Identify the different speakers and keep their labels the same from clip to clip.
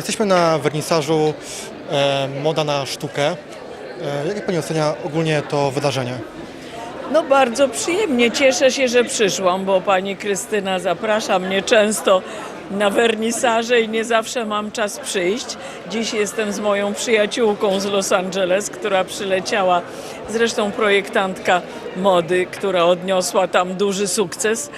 Speaker 1: Jesteśmy na wernisażu e, Moda na sztukę. E, jak Pani ocenia ogólnie to wydarzenie?
Speaker 2: No bardzo przyjemnie, cieszę się, że przyszłam, bo pani Krystyna zaprasza mnie często na wernisaże i nie zawsze mam czas przyjść. Dziś jestem z moją przyjaciółką z Los Angeles, która przyleciała, zresztą projektantka mody, która odniosła tam duży sukces.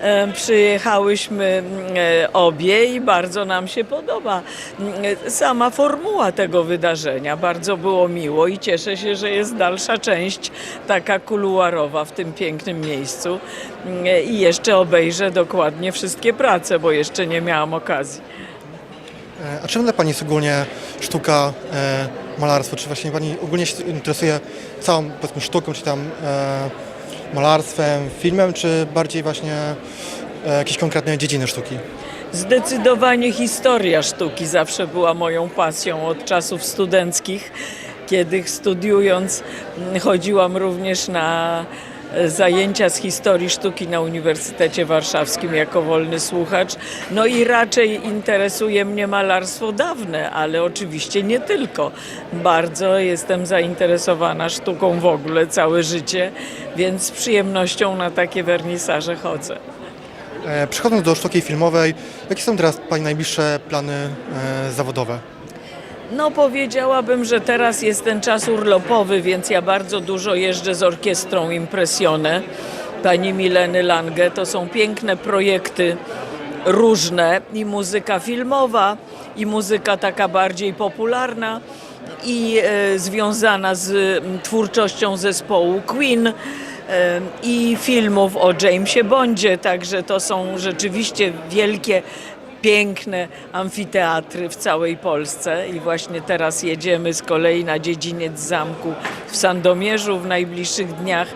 Speaker 2: E, Przyjechałyśmy e, obie i bardzo nam się podoba mm, e, sama formuła tego wydarzenia. Bardzo było miło i cieszę się, że jest dalsza część taka kuluarowa w tym pięknym miejscu. Mm, I jeszcze obejrzę dokładnie wszystkie prace, bo jeszcze nie miałam okazji.
Speaker 1: E, a czym dla Pani jest ogólnie sztuka, e, malarstwo? Czy właśnie Pani ogólnie się interesuje całą powiedzmy, sztuką, czy tam e, malarstwem, filmem, czy bardziej właśnie e, jakieś konkretne dziedziny sztuki?
Speaker 2: Zdecydowanie historia sztuki zawsze była moją pasją od czasów studenckich, kiedy studiując chodziłam również na zajęcia z historii sztuki na Uniwersytecie Warszawskim jako wolny słuchacz. No i raczej interesuje mnie malarstwo dawne, ale oczywiście nie tylko. Bardzo jestem zainteresowana sztuką w ogóle całe życie, więc z przyjemnością na takie wernisaże chodzę.
Speaker 1: E, przechodząc do sztuki filmowej, jakie są teraz Pani najbliższe plany e, zawodowe?
Speaker 2: No powiedziałabym, że teraz jest ten czas urlopowy, więc ja bardzo dużo jeżdżę z orkiestrą Impressione pani Mileny Lange. To są piękne projekty różne i muzyka filmowa i muzyka taka bardziej popularna i e, związana z twórczością zespołu Queen e, i filmów o Jamesie Bondzie, także to są rzeczywiście wielkie piękne amfiteatry w całej Polsce i właśnie teraz jedziemy z kolei na dziedziniec zamku w Sandomierzu w najbliższych dniach.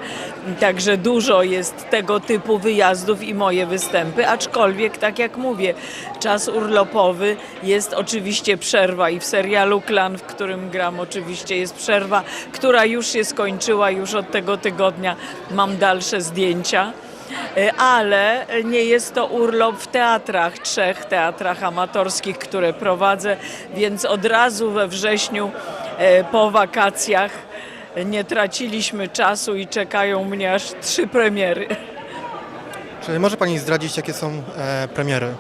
Speaker 2: Także dużo jest tego typu wyjazdów i moje występy, aczkolwiek tak jak mówię, czas urlopowy jest oczywiście przerwa i w serialu Klan, w którym gram oczywiście jest przerwa, która już się skończyła, już od tego tygodnia mam dalsze zdjęcia. E, ale nie jest to urlop w teatrach, trzech teatrach amatorskich, które prowadzę, więc od razu we wrześniu e, po wakacjach nie traciliśmy czasu i czekają mnie aż trzy premiery.
Speaker 1: Czy może Pani zdradzić, jakie są e, premiery?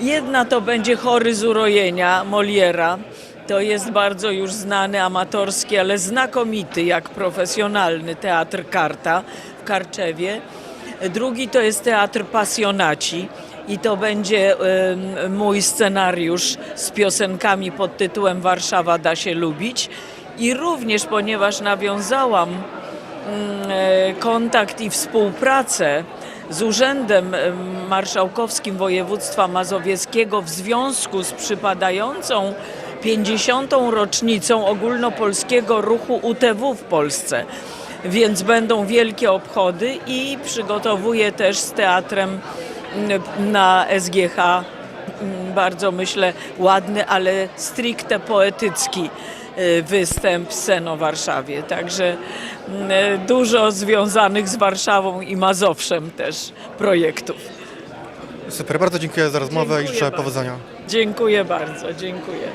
Speaker 2: Jedna to będzie Chory z urojenia Moliera. To jest bardzo już znany, amatorski, ale znakomity jak profesjonalny teatr Karta w Karczewie. Drugi to jest teatr Pasjonaci i to będzie mój scenariusz z piosenkami pod tytułem Warszawa da się lubić. I również, ponieważ nawiązałam mm, e, kontakt i współpracę z Urzędem em, Marszałkowskim Województwa Mazowieckiego w związku z przypadającą 50. rocznicą ogólnopolskiego ruchu UTW w Polsce. Więc będą wielkie obchody i przygotowuję też z teatrem mm, na SGH mm, bardzo myślę ładny, ale stricte poetycki y, występ Seno w Warszawie. Także mm, dużo związanych z Warszawą i Mazowszem też projektów.
Speaker 1: Super, bardzo dziękuję za rozmowę i
Speaker 2: Dziękuję
Speaker 1: życzę
Speaker 2: bardzo.
Speaker 1: powodzenia.
Speaker 2: Dziękuję bardzo, dziękuję.